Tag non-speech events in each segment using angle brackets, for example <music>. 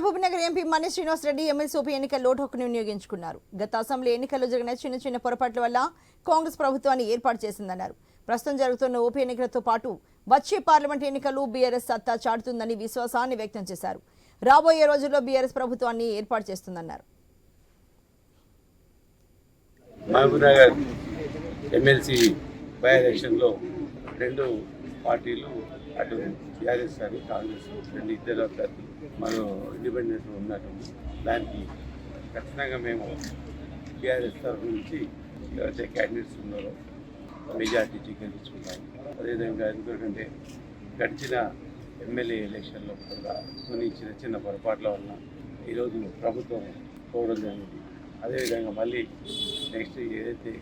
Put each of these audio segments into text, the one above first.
Mahabubnagar MP Manish Srinivas Reddy MLC ఉప ఎన్నికల్లో vote హక్కును వినియోగించుకున్నారు. గత అసెంబ్లీ ఎన్నికల్లో జరిగిన చిన్న చిన్న పొరపాట్ల వల్ల కాంగ్రెస్ ప్రభుత్వాన్ని ఏర్పాటు చేసిందన్నారు. ప్రస్తుతం జరుగుతున్న ఉప ఎన్నికలతో పాటు వచ్చే పార్లమెంట్ ఎన్నికలు బీఆర్ఎస్ సత్తా చాటుతుందని విశ్వాసాన్ని వ్యక్తం చేశారు. రాబోయే రోజుల్లో బీఆర్ఎస్ ప్రభుత్వాన్ని ఏర్పాటు చేస్తుందన్నారు. మహబూబ్నగర్ ఎమ్మెల్సీ బై ఎలక్షన్లో రెండు పార్టీలు అటు టీఆర్ఎస్ కానీ కాంగ్రెస్ రెండు ఇద్దరు అభ్యర్థులు మరో ఇండిపెండెంట్ ఉన్నటువంటి దానికి ఖచ్చితంగా మేము టీఆర్ఎస్ తరఫు నుంచి ఎవరైతే క్యాండిడేట్స్ ఉన్నారో మెజార్టీ గెలుచుకున్నాం అదేవిధంగా ఎందుకంటే గడిచిన ఎమ్మెల్యే ఎలక్షన్లో కూడా కొన్ని చిన్న చిన్న పొరపాట్ల వలన ఈరోజు ప్రభుత్వం పోవడం జరిగింది. అదేవిధంగా మళ్ళీ నెక్స్ట్ ఏదైతే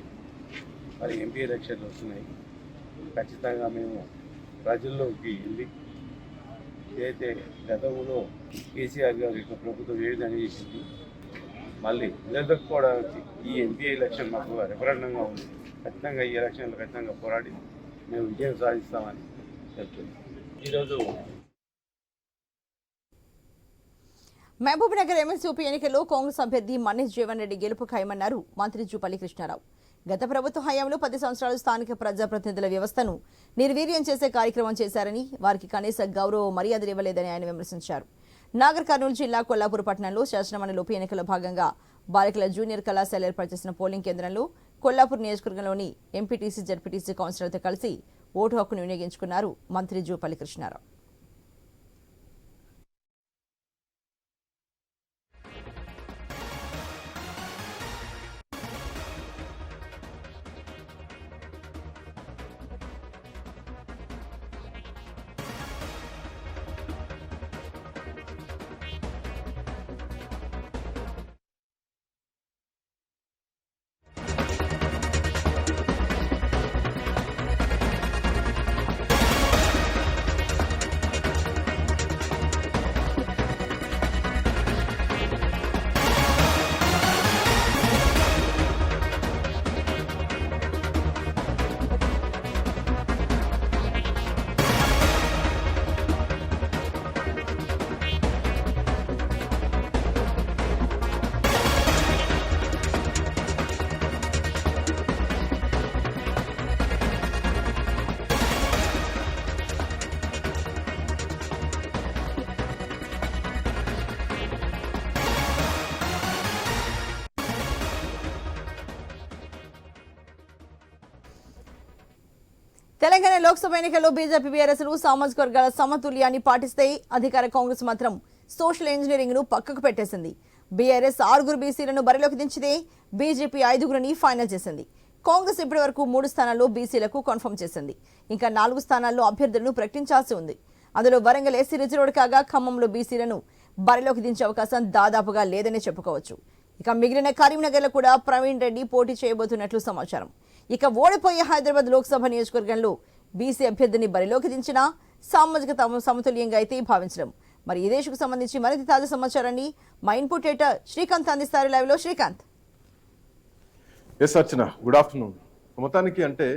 మరి ఎంపీ ఎలక్షన్లు వస్తున్నాయి ఖచ్చితంగా మేము ప్రజల్లోకి వెళ్ళి ఏదైతే గతంలో కేసీఆర్ గారి యొక్క ప్రభుత్వం ఏ విధంగా చేసింది మళ్ళీ నిలదొక్కుకోవడానికి ఈ ఎంపీ ఎలక్షన్ మాకు రెఫరెండంగా ఉంది. ఖచ్చితంగా ఈ ఎలక్షన్లో ఖచ్చితంగా పోరాడి మేము విజయం సాధిస్తామని చెప్తున్నాం. ఈరోజు మహబూబ్ నగర్ ఎమ్మెల్సీ ఉప ఎన్నికల్లో కాంగ్రెస్ అభ్యర్థి మనీష్ జీవన్ రెడ్డి గెలుపు ఖాయమన్నారు మంత్రి జూపల్లి కృష్ణారావు. గత ప్రభుత్వ హయాంలో పది సంవత్సరాలు స్థానిక ప్రజాప్రతినిధుల వ్యవస్థను నిర్వీర్యం చేసే కార్యక్రమం చేశారని వారికి కనీస గౌరవ మర్యాదలు ఇవ్వలేదని ఆయన విమర్శించారు. నాగర్ కర్నూలు జిల్లా కొల్లాపూర్ పట్టణంలో శాసనమండలి ఉప ఎన్నికల భాగంగా బాలికల జూనియర్ కళాశాల ఏర్పాటు చేసిన పోలింగ్ కేంద్రంలో కొల్లాపూర్ నియోజకవర్గంలోని ఎంపీటీసీ జడ్పీటీసీ కౌన్సిలర్తో కలిసి ఓటు హక్కును వినియోగించుకున్నారు మంత్రి జూపల్లి కృష్ణారావు. తెలంగాణ లోక్సభ ఎన్నికల్లో బీజేపీ బీఆర్ఎస్లు సామాజిక వర్గాల సమతుల్యాన్ని పాటిస్తే అధికార కాంగ్రెస్ మాత్రం సోషల్ ఇంజనీరింగ్ను పక్కకు పెట్టేసింది. బీఆర్ఎస్ ఆరుగురు బీసీలను బరిలోకి దించితే బీజేపీ ఐదుగురిని ఫైనల్ చేసింది. కాంగ్రెస్ ఇప్పటి వరకు మూడు స్థానాల్లో బీసీలకు కన్ఫర్మ్ చేసింది. ఇంకా నాలుగు స్థానాల్లో అభ్యర్థులను ప్రకటించాల్సి ఉంది. అందులో వరంగల్ ఎస్సీ రిజర్వ్డ్ కాగా ఖమ్మంలో బీసీలను బరిలోకి దించే అవకాశం దాదాపుగా లేదనే చెప్పుకోవచ్చు. ఇక మిగిలిన కరీంనగర్లో కూడా ప్రవీణ్ రెడ్డి పోటీ చేయబోతున్నట్లు సమాచారం. ఇక ఓడిపోయే హైదరాబాద్ లోక్సభ నియోజకవర్గంలో బీసీ అభ్యర్థిని బరిలోకి దించిన సామాజిక తమ సమతుల్యంగా అయితే భావించడం. మరి ఈ దేశకు సంబంధించి మరింత తాజా సమాచారాన్ని మా ఇన్పుట్ ఎడిటర్ శ్రీకాంత్ అందిస్తారు లైవ్లో. Srikanth. Yes Archana. Good afternoon మొత్తానికి అంటే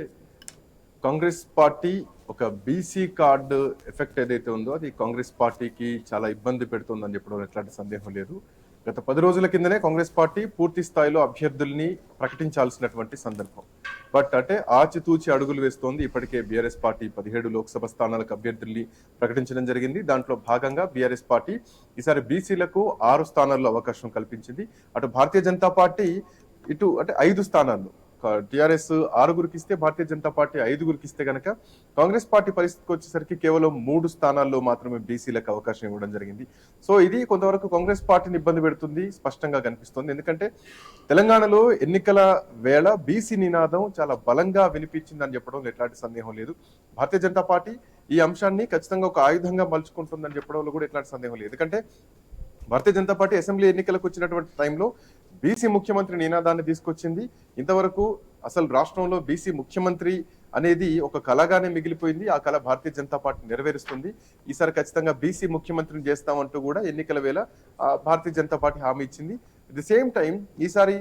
కాంగ్రెస్ పార్టీ ఒక బీసీ కార్డు ఎఫెక్ట్ ఏదైతే ఉందో అది కాంగ్రెస్ పార్టీకి చాలా ఇబ్బంది పెడుతుందని చెప్పడం ఎట్లాంటి సందేహం లేదు. గత పది రోజుల కిందనే కాంగ్రెస్ పార్టీ పూర్తి స్థాయిలో అభ్యర్థుల్ని ప్రకటించాల్సినటువంటి సందర్భం. బట్ అంటే ఆచితూచి అడుగులు వేస్తోంది. ఇప్పటికే బీఆర్ఎస్ పార్టీ పదిహేడు లోక్సభ స్థానాలకు అభ్యర్థుల్ని ప్రకటించడం జరిగింది. దాంట్లో భాగంగా బీఆర్ఎస్ పార్టీ ఈసారి బీసీలకు ఆరు స్థానాల్లో అవకాశం కల్పించింది. అటు భారతీయ జనతా పార్టీ ఇటు అంటే ఐదు స్థానాల్లో టిఆర్ఎస్ ఆరుగురికి ఇస్తే భారతీయ జనతా పార్టీ ఐదుగురికి ఇస్తే గనక కాంగ్రెస్ పార్టీ పరిస్థితికి వచ్చేసరికి కేవలం మూడు స్థానాల్లో మాత్రమే బీసీలకు అవకాశం ఇవ్వడం జరిగింది. సో ఇది కొంతవరకు కాంగ్రెస్ పార్టీని ఇబ్బంది పెడుతుంది స్పష్టంగా కనిపిస్తుంది. ఎందుకంటే తెలంగాణలో ఎన్నికల వేళ బీసీ నినాదం చాలా బలంగా వినిపించిందని చెప్పడం ఎట్లాంటి సందేహం లేదు. భారతీయ జనతా పార్టీ ఈ అంశాన్ని ఖచ్చితంగా ఒక ఆయుధంగా మలుచుకుంటుందని చెప్పడంలో కూడా ఎట్లాంటి సందేహం లేదు. ఎందుకంటే భారతీయ జనతా పార్టీ అసెంబ్లీ ఎన్నికలకు వచ్చినటువంటి టైంలో బీసీ ముఖ్యమంత్రి నినాదాన్ని తీసుకొచ్చింది. ఇంతవరకు అసలు రాష్ట్రంలో బీసీ ముఖ్యమంత్రి అనేది ఒక కళగానే మిగిలిపోయింది. ఆ కళ భారతీయ జనతా పార్టీ నెరవేరుస్తుంది. ఈసారి ఖచ్చితంగా బీసీ ముఖ్యమంత్రిని చేస్తామంటూ కూడా ఎన్నికల వేళ భారతీయ జనతా పార్టీ హామీ ఇచ్చింది. అట్ ది సేమ్ టైం ఈసారి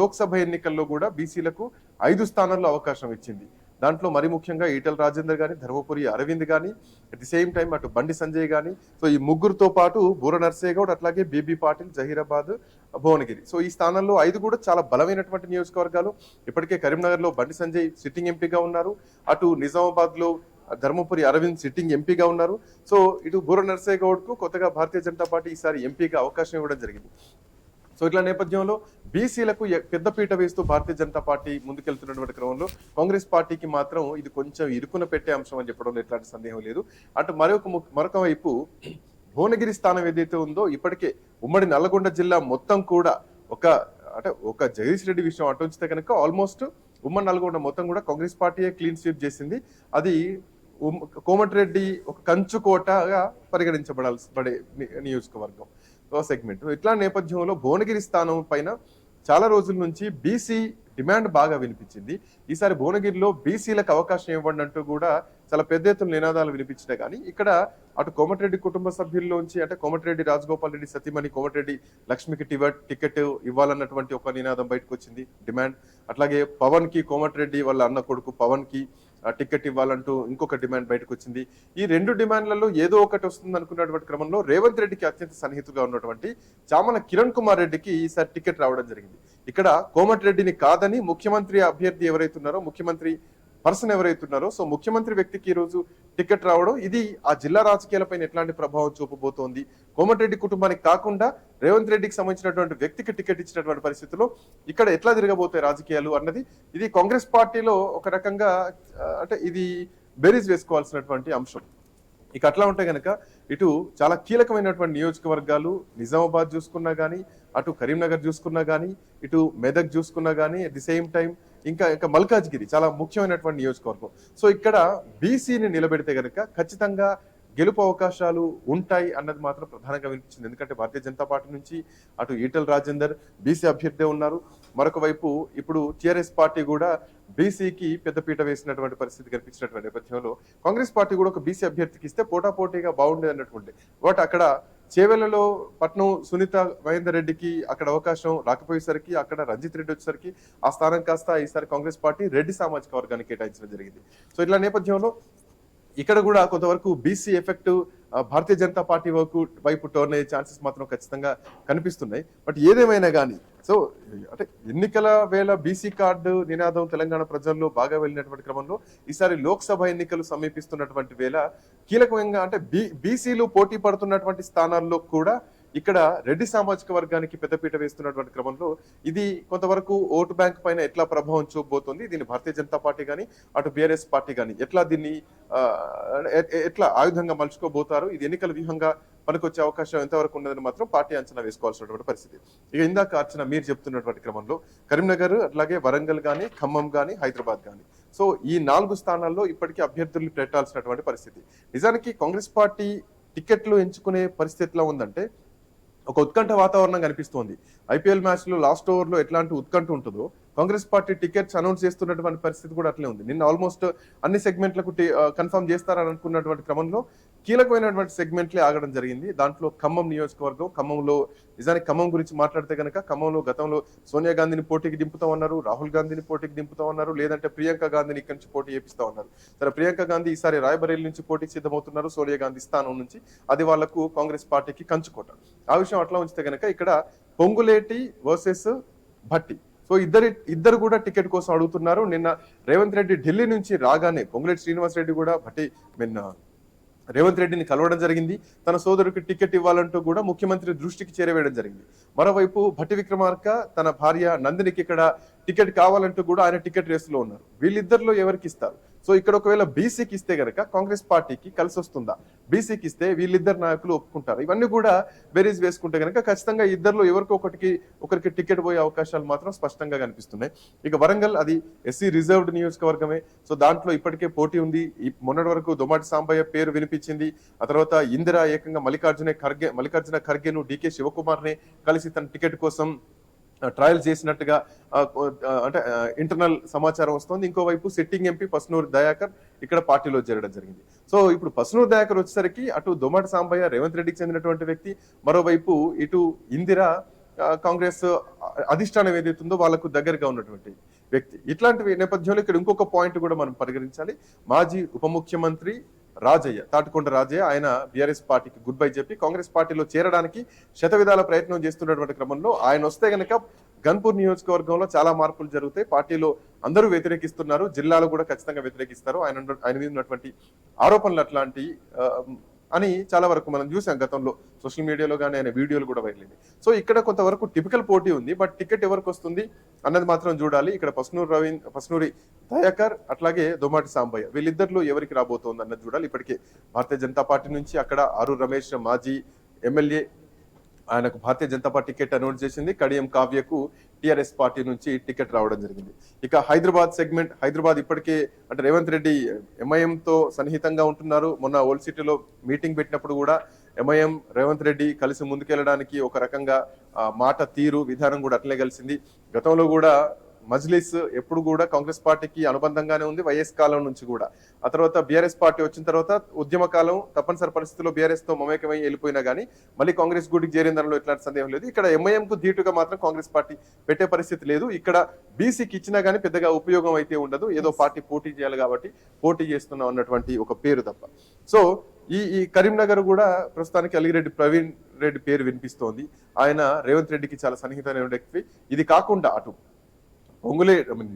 లోక్సభ ఎన్నికల్లో కూడా బీసీలకు ఐదు స్థానాల్లో అవకాశం ఇచ్చింది. దాంట్లో మరి ముఖ్యంగా ఈటల రాజేందర్ గాని ధర్మపురి అరవింద్ గాని అట్ ది సేమ్ టైం అటు బండి సంజయ్ గాని సో ఈ ముగ్గురుతో పాటు బూర నర్సేగౌడ్ అట్లాగే బీబీ పాటిల్ జహీరాబాద్ భువనగిరి. సో ఈ స్థానంలో ఐదు కూడా చాలా బలమైనటువంటి నియోజకవర్గాలు. ఇప్పటికే కరీంనగర్లో బండి సంజయ్ సిట్టింగ్ ఎంపీగా ఉన్నారు. అటు నిజామాబాద్లో ధర్మపురి అరవింద్ సిట్టింగ్ ఎంపీగా ఉన్నారు. సో ఇటు బూర నర్సేగౌడ్కు గౌడ్కు కొత్తగా భారతీయ జనతా పార్టీ ఈసారి ఎంపీగా అవకాశం ఇవ్వడం జరిగింది. సో ఇట్లా నేపథ్యంలో బీసీలకు పెద్ద పెద్దపీట వేస్తూ భారతీయ జనతా పార్టీ ముందుకెళ్తున్నటువంటి క్రమంలో కాంగ్రెస్ పార్టీకి మాత్రం ఇది కొంచెం ఇరుకున పెట్టే అంశం అని చెప్పడంలో ఎట్లాంటి సందేహం లేదు. అటు మరొక మరొక వైపు భువనగిరి స్థానం ఏదైతే ఉందో ఇప్పటికే ఉమ్మడి నల్లగొండ జిల్లా మొత్తం కూడా ఒక అంటే ఒక జగదీష్ రెడ్డి విషయం అటు ఉంచితే కనుక ఆల్మోస్ట్ ఉమ్మడి నల్గొండ మొత్తం కూడా కాంగ్రెస్ పార్టీయే క్లీన్ స్వీప్ చేసింది. అది ఉమ్- కోమటిరెడ్డి ఒక కంచుకోటగా పరిగణించబడాల్సి పడే నియోజకవర్గం. సెగ్మెంట్ ఇట్లా నేపథ్యంలో భువనగిరి స్థానం పైన చాలా రోజుల నుంచి బీసీ డిమాండ్ బాగా వినిపించింది. ఈసారి భువనగిరిలో బీసీలకు అవకాశం ఇవ్వండి అంటూ కూడా చాలా పెద్ద ఎత్తున నినాదాలు వినిపించినాయి. కానీ ఇక్కడ అటు కోమటిరెడ్డి కుటుంబ సభ్యుల్లోంచి అంటే కోమటిరెడ్డి రాజగోపాల్ రెడ్డి సతీమణి కోమటిరెడ్డి లక్ష్మికి టివట్ టికెట్ ఇవ్వాలన్నటువంటి ఒక నినాదం బయటకు వచ్చింది డిమాండ్ అట్లాగే పవన్కి కోమటిరెడ్డి వాళ్ళ అన్న కొడుకు పవన్కి టికెట్ ఇవ్వాలంటూ ఇంకొక డిమాండ్ బయటకు వచ్చింది ఈ రెండు డిమాండ్లలో ఏదో ఒకటి వస్తుంది అనుకున్నటువంటి క్రమంలో రేవంత్ రెడ్డికి అత్యంత సన్నిహితుగా ఉన్నటువంటి చామల కిరణ్ కుమార్ రెడ్డికి ఈసారి టికెట్ రావడం జరిగింది. ఇక్కడ కోమటి రెడ్డిని కాదని ముఖ్యమంత్రి అభ్యర్థి ఎవరైతే ఉన్నారో ముఖ్యమంత్రి పర్సన్ ఎవరైతున్నారో సో ముఖ్యమంత్రి వ్యక్తికి ఈ రోజు టికెట్ రావడం ఇది ఆ జిల్లా రాజకీయాలపైన ఎట్లాంటి ప్రభావం చూపబోతోంది? కోమటిరెడ్డి కుటుంబానికి కాకుండా రేవంత్ రెడ్డికి సంబంధించినటువంటి వ్యక్తికి టికెట్ ఇచ్చినటువంటి పరిస్థితుల్లో ఇక్కడ ఎట్లా తిరగబోతాయి రాజకీయాలు అన్నది ఇది కాంగ్రెస్ పార్టీలో ఒక రకంగా అంటే ఇది బెరీజ్ వేసుకోవాల్సినటువంటి అంశం. ఇక అట్లా ఉంటే గనక ఇటు చాలా కీలకమైనటువంటి నియోజకవర్గాలు నిజామాబాద్ చూసుకున్నా కానీ అటు కరీంనగర్ చూసుకున్నా కానీ ఇటు మెదక్ చూసుకున్నా కానీ అట్ ది సేమ్ టైం ఇంకా ఇంకా మల్కాజ్గిరి చాలా ముఖ్యమైనటువంటి నియోజకవర్గం. సో ఇక్కడ బీసీని నిలబెడితే కనుక ఖచ్చితంగా గెలుపు అవకాశాలు ఉంటాయి అన్నది మాత్రం ప్రధానంగా వినిపించింది ఎందుకంటే భారతీయ జనతా పార్టీ నుంచి అటు ఈటల రాజేందర్ బీసీ అభ్యర్థి ఉన్నారు. మరొక వైపు ఇప్పుడు టీఆర్ఎస్ పార్టీ కూడా బీసీకి పెద్దపీట వేసినటువంటి పరిస్థితి కనిపించినటువంటి నేపథ్యంలో కాంగ్రెస్ పార్టీ కూడా ఒక బీసీ అభ్యర్థికి ఇస్తే పోటాపోటీగా బాగుండేది అన్నటువంటి బట్ అక్కడ చేవెళ్ళలో పట్నం సునీత మహేందర్ రెడ్డికి అక్కడ అవకాశం రాకపోయేసరికి అక్కడ రంజిత్ రెడ్డి వచ్చేసరికి ఆ స్థానం కాస్త ఈసారి కాంగ్రెస్ పార్టీ రెడ్డి సామాజిక వర్గానికి కేటాయించడం జరిగింది. సో ఇట్లా నేపథ్యంలో ఇక్కడ కూడా కొంతవరకు BC effect Bharatiya Janata party వైపు వైపు టర్న్ అయ్యే ఛాన్సెస్ మాత్రం ఖచ్చితంగా కనిపిస్తున్నాయి. బట్ ఏదేమైనా కానీ సో అంటే ఎన్నికల వేళ బీసీ కార్డు నినాదం తెలంగాణ ప్రజల్లో బాగా వెళ్ళినటువంటి క్రమంలో ఈసారి లోక్సభ ఎన్నికలు సమీపిస్తున్నటువంటి వేళ కీలకంగా అంటే బీ బీసీలు పోటీ పడుతున్నటువంటి స్థానాల్లో కూడా ఇక్కడ రెడ్డి సామాజిక వర్గానికి పెద్దపీట వేస్తున్నటువంటి క్రమంలో ఇది కొంతవరకు ఓటు బ్యాంక్ పైన ఎట్లా ప్రభావం చూపబోతుంది? దీన్ని భారతీయ జనతా పార్టీ కానీ అటు బీఆర్ఎస్ పార్టీ కానీ ఎట్లా దీన్ని ఎట్లా ఆయుధంగా మలుచుకోబోతారు? ఇది ఎన్నికల వ్యూహంగా పనికొచ్చే అవకాశం ఎంతవరకు ఉన్నదని మాత్రం పార్టీ అంచనా వేసుకోవాల్సినటువంటి పరిస్థితి. ఇక ఇందాక అర్చన మీరు చెప్తున్నటువంటి క్రమంలో కరీంనగర్ అట్లాగే వరంగల్ కానీ ఖమ్మం కానీ హైదరాబాద్ కానీ సో ఈ నాలుగు స్థానాల్లో ఇప్పటికీ అభ్యర్థులు పెట్టాల్సినటువంటి పరిస్థితి. నిజానికి కాంగ్రెస్ పార్టీ టికెట్లు ఎంచుకునే పరిస్థితి ఉందంటే ఒక ఉత్కంఠ వాతావరణం కనిపిస్తోంది. ఐపీఎల్ మ్యాచ్లో లాస్ట్ ఓవర్లో ఎట్లాంటి ఉత్కంఠ ఉంటుందో కాంగ్రెస్ పార్టీ టికెట్స్ అనౌన్స్ చేస్తున్నటువంటి పరిస్థితి కూడా అట్లే ఉంది. నిన్న ఆల్మోస్ట్ అన్ని సెగ్మెంట్లకు కన్ఫర్మ్ చేస్తారని అనుకున్నటువంటి క్రమంలో కీలకమైనటువంటి సెగ్మెంట్లే ఆగడం జరిగింది. దాంట్లో ఖమ్మం నియోజకవర్గం ఖమ్మంలో నిజానికి ఖమ్మం గురించి మాట్లాడితే కనుక ఖమ్మంలో గతంలో సోనియా గాంధీని పోటీకి దింపుతా ఉన్నారు రాహుల్ గాంధీని పోటీకి దింపుతా ఉన్నారు లేదంటే ప్రియాంక గాంధీని ఇక్కడి నుంచి పోటీ చేపిస్తా ఉన్నారు. సరే ప్రియాంక గాంధీ ఈసారి రాయబరేలి నుంచి పోటీకి సిద్ధమవుతున్నారు సోనియా గాంధీ స్థానం నుంచి. అది వాళ్ళకు కాంగ్రెస్ పార్టీకి కంచుకోట. ఆ విషయం అట్లా ఉంచితే కనుక ఇక్కడ పొంగులేటి వర్సెస్ భట్టి. సో ఇద్దరి ఇద్దరు కూడా టికెట్ కోసం అడుగుతున్నారు. నిన్న రేవంత్ రెడ్డి ఢిల్లీ నుంచి రాగానే పొంగులేటి శ్రీనివాస్ రెడ్డి కూడా భట్టి నిన్న రేవంత్ రెడ్డిని కలవడం జరిగింది. తన సోదరుడికి టికెట్ ఇవ్వాలంటూ కూడా ముఖ్యమంత్రి దృష్టికి చేరవేయడం జరిగింది. మరోవైపు భట్టి విక్రమార్క తన భార్య నందినికి ఇక్కడ టికెట్ కావాలంటూ కూడా ఆయన టికెట్ రేసులో ఉన్నారు. వీళ్ళిద్దరిలో ఎవరికి ఇస్తారు? సో ఇక్కడ ఒకవేళ బీసీకి ఇస్తే గనక కాంగ్రెస్ పార్టీకి కలిసి వస్తుందా? బీసీకి ఇస్తే వీళ్ళిద్దరు నాయకులు ఒప్పుకుంటారు? ఇవన్నీ కూడా బెరీజ్ వేసుకుంటే గనక ఖచ్చితంగా ఇద్దరులో ఎవరికి ఒకటికి ఒకరికి టికెట్ పోయే అవకాశాలు మాత్రం స్పష్టంగా కనిపిస్తున్నాయి. ఇక వరంగల్ అది ఎస్సీ రిజర్వ్డ్ నియోజకవర్గమే. సో దాంట్లో ఇప్పటికే పోటీ ఉంది. ఈ మొన్నటి వరకు దొమాటి సాంబయ్య పేరు వినిపించింది. ఆ తర్వాత ఇందిరా ఏకంగా మల్లికార్జున ఖర్గే మల్లికార్జున ఖర్గేను డికే శివకుమార్ని కలిసి తన టికెట్ కోసం ట్రయల్ చేసినట్టుగా అంటే ఇంటర్నల్ సమాచారం వస్తుంది. ఇంకోవైపు సిట్టింగ్ ఎంపీ పస్నూరు దయాకర్ ఇక్కడ పార్టీలో చేరడం జరిగింది. సో ఇప్పుడు పస్నూరు దయాకర్ వచ్చేసరికి అటు దొమాటి సాంబయ్య రేవంత్ రెడ్డికి చెందినటువంటి వ్యక్తి మరోవైపు ఇటు ఇందిరా కాంగ్రెస్ అధిష్టానం ఏదైతుందో వాళ్ళకు దగ్గరగా ఉన్నటువంటి వ్యక్తి. ఇట్లాంటి నేపథ్యంలో ఇక్కడ ఇంకొక పాయింట్ కూడా మనం పరిగణించాలి. మాజీ ఉప ముఖ్యమంత్రి రాజయ్య తాటికొండ రాజయ్య ఆయన బీఆర్ఎస్ పార్టీకి గుడ్ బై చెప్పి కాంగ్రెస్ పార్టీలో చేరడానికి శతవిధాల ప్రయత్నం చేస్తున్నటువంటి క్రమంలో ఆయన వస్తే గనక గన్పూర్ నియోజకవర్గంలో చాలా మార్పులు జరుగుతాయి. పార్టీలో అందరూ వ్యతిరేకిస్తున్నారు. జిల్లాలో కూడా ఖచ్చితంగా వ్యతిరేకిస్తారు. ఆయన ఆయన మీద ఉన్నటువంటి ఆరోపణలు అట్లాంటి అని చాలా వరకు మనం చూసాం గతంలో. సోషల్ మీడియాలో కానీ ఆయన వీడియోలు కూడా వైరల్ సో ఇక్కడ కొంతవరకు టిపికల్ పోటీ ఉంది బట్ టికెట్ ఎవరికి వస్తుంది అన్నది మాత్రం చూడాలి. ఇక్కడ పస్నూరి రవీంద్ర పస్నూరి దయాకర్ అట్లాగే దొమాటి సాంబయ్య వీళ్ళిద్దరిలో ఎవరికి రాబోతోంది అన్నది చూడాలి. ఇప్పటికే భారతీయ జనతా పార్టీ నుంచి అక్కడ ఆరు రమేష్ మాజీ ఎమ్మెల్యే ఆయనకు Bharatiya Janata party ticket announce చేసింది. కడియం కావ్యకు టిఆర్ఎస్ పార్టీ నుంచి టికెట్ రావడం జరిగింది. ఇక హైదరాబాద్ సెగ్మెంట్ హైదరాబాద్ ఇప్పటికే అంటే రేవంత్ రెడ్డి ఎంఐఎం తో సన్నిహితంగా ఉంటున్నారు. మొన్న ఓల్డ్ సిటీలో మీటింగ్ పెట్టినప్పుడు కూడా ఎంఐఎం రేవంత్ రెడ్డి కలిసి ముందుకెళ్ళడానికి ఒక రకంగా మాట తీరు విధానం కూడా అట్లే కలిసింది. గతంలో కూడా మజ్లిస్ ఎప్పుడు కూడా కాంగ్రెస్ పార్టీకి అనుబంధంగానే ఉంది వైఎస్ కాలం నుంచి కూడా. ఆ తర్వాత బీఆర్ఎస్ పార్టీ వచ్చిన తర్వాత ఉద్యమ కాలం తప్పనిసరి పరిస్థితుల్లో బీఆర్ఎస్తో మమేకమై వెళ్ళిపోయినా కానీ మళ్ళీ కాంగ్రెస్ గుడికి చేరిన దానిలో ఎట్లాంటి సందేహం లేదు. ఇక్కడ ఎంఐఎం కు ధీటుగా మాత్రం కాంగ్రెస్ పార్టీ పెట్టే పరిస్థితి లేదు. ఇక్కడ బీసీకి ఇచ్చినా కానీ పెద్దగా ఉపయోగం అయితే ఉండదు. ఏదో పార్టీ పోటీ చేయాలి కాబట్టి పోటీ చేస్తున్నాం అన్నటువంటి ఒక పేరు తప్ప. సో ఈ ఈ కరీంనగర్ కూడా ప్రస్తుతానికి అలిగిరెడ్డి ప్రవీణ్ రెడ్డి పేరు వినిపిస్తోంది. ఆయన రేవంత్ రెడ్డికి చాలా సన్నిహితమైన వ్యక్తి. ఇది కాకుండా అటు పొంగులే ఐ మీన్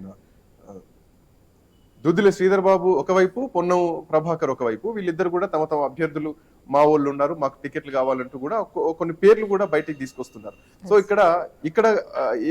దుద్దుల శ్రీధర్ బాబు ఒకవైపు పొన్నం ప్రభాకర్ ఒకవైపు వీళ్ళిద్దరు కూడా తమ తమ అభ్యర్థులు మా వాళ్ళు ఉన్నారు మాకు టికెట్లు కావాలంటూ కూడా కొన్ని పేర్లు కూడా బయటికి తీసుకొస్తున్నారు. సో ఇక్కడ ఇక్కడ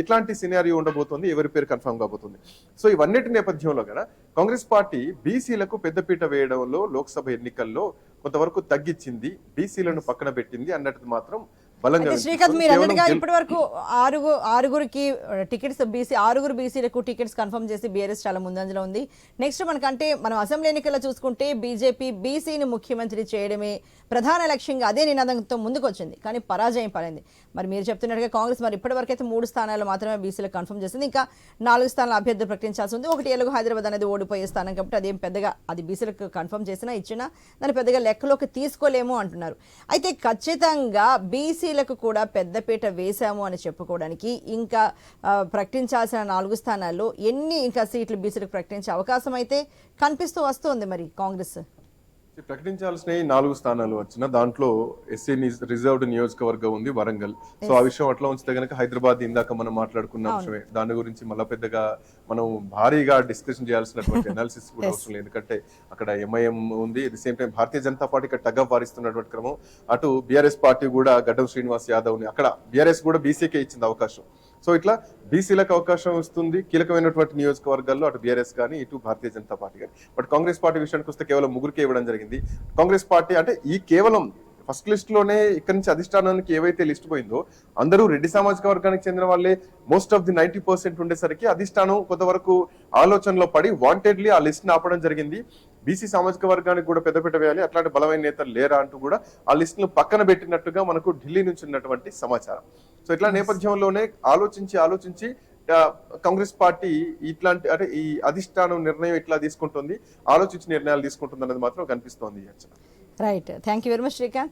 ఎట్లాంటి సినారియో ఉండబోతోంది ఎవరి పేరు కన్ఫర్మ్ కాబోతుంది. సో ఇవన్నిటి నేపథ్యంలో కూడా కాంగ్రెస్ పార్టీ బీసీలకు పెద్దపీట వేయడంలో లోక్సభ ఎన్నికల్లో కొంతవరకు తగ్గించింది బీసీలను పక్కన పెట్టింది అన్నట్టు మాత్రం బలంగా శ్రీకాంత్. మీరు అన్నట్టుగా ఇప్పటి వరకు ఆరుగు ఆరుగురికి టికెట్స్ బీసీ ఆరుగురు బీసీలకు టికెట్స్ కన్ఫర్మ్ చేసి బీఆర్ఎస్ చాలా ముందంజలో ఉంది. నెక్స్ట్ మనకంటే మనం అసెంబ్లీ ఎన్నికల్లో చూసుకుంటే బీజేపీ బీసీని ముఖ్యమంత్రి చేయడమే ప్రధాన లక్ష్యంగా అదే నినాదంతో ముందుకు వచ్చింది కానీ పరాజయం పడింది. మరి మీరు చెప్తున్నట్టుగా కాంగ్రెస్ మరి ఇప్పటి వరకు అయితే మూడు స్థానాలు మాత్రమే బీసీలకు కన్ఫర్మ్ చేసింది. ఇంకా నాలుగు స్థానాల అభ్యర్థులు ప్రకటించాల్సి ఉంది. ఒకటి ఎలుగు హైదరాబాద్ అనేది ఓడిపోయే స్థానం కాబట్టి అదేం పెద్దగా అది బీసీలకు కన్ఫర్మ్ చేసినా ఇచ్చినా దాన్ని పెద్దగా లెక్కలోకి తీసుకోలేము అంటున్నారు. అయితే ఖచ్చితంగా బీసీలకు కూడా పెద్దపీట వేశాము అని చెప్పుకోవడానికి ఇంకా ప్రకటించాల్సిన నాలుగు స్థానాల్లో ఎన్ని ఇంకా సీట్లు బీసీలకు ప్రకటించే అవకాశం అయితే కనిపిస్తూ వస్తుంది మరి కాంగ్రెస్. ప్రకటించాల్సిన నాలుగు స్థానాలు వచ్చిన దాంట్లో ఎస్సీ రిజర్వ్డ్ నియోజకవర్గం ఉంది వరంగల్. సో ఆ విషయం అట్లా ఉంచితే గనక హైదరాబాద్ ఇందాక మనం మాట్లాడుకున్న అంశమే. దాని గురించి మళ్ళీ పెద్దగా మనం భారీగా డిస్కషన్ చేయాల్సినటువంటి <laughs> అనాలిసిస్ కూడా అవసరం లేదు. ఎందుకంటే అక్కడ ఎంఐఎం ఉంది. At the same time Bharatiya Janata party ఇక్కడ టగ్ వారిస్తున్నటువంటి క్రమం. అటు బీఆర్ఎస్ పార్టీ కూడా గడ్డం శ్రీనివాస్ యాదవ్ని అక్కడ బీఆర్ఎస్ కూడా బీసీకే ఇచ్చింది అవకాశం. సో ఇట్లా బీసీలకు అవకాశం ఇస్తుంది కీలకమైనటువంటి నియోజకవర్గాల్లో అటు బీఆర్ఎస్ కానీ ఇటు భారతీయ జనతా పార్టీ కానీ. బట్ కాంగ్రెస్ పార్టీ విషయానికి వస్తే కేవలం ముగ్గురికే ఇవ్వడం జరిగింది. కాంగ్రెస్ పార్టీ అంటే ఈ కేవలం ఫస్ట్ లిస్ట్లోనే ఇక్కడి నుంచి అధిష్టానానికి ఏవైతే లిస్ట్ పోయిందో అందరూ రెడ్డి సామాజిక వర్గానికి చెందిన వాళ్ళే most of the ninety percent ఉండేసరికి అధిష్టానం కొంతవరకు ఆలోచనలో పడి వాంటెడ్లీ ఆ లిస్ట్ని ఆపడం జరిగింది. బీసీ సామాజిక వర్గానికి కూడా పెద్దపీట వేయాలి అట్లాంటి బలమైన నేతలు లేరా అంటూ కూడా ఆ లిస్ట్ను పక్కన పెట్టినట్టుగా మనకు ఢిల్లీ నుంచి ఉన్నటువంటి సమాచారం. సో ఇట్లా నేపథ్యంలోనే ఆలోచించి ఆలోచించి కాంగ్రెస్ పార్టీ ఇట్లాంటి అంటే ఈ అధిష్టానం నిర్ణయం ఇట్లా తీసుకుంటుంది ఆలోచించి నిర్ణయాలు తీసుకుంటుంది అనేది మాత్రం కనిపిస్తోంది అర్చన Right. Thank you very much, Srikanth.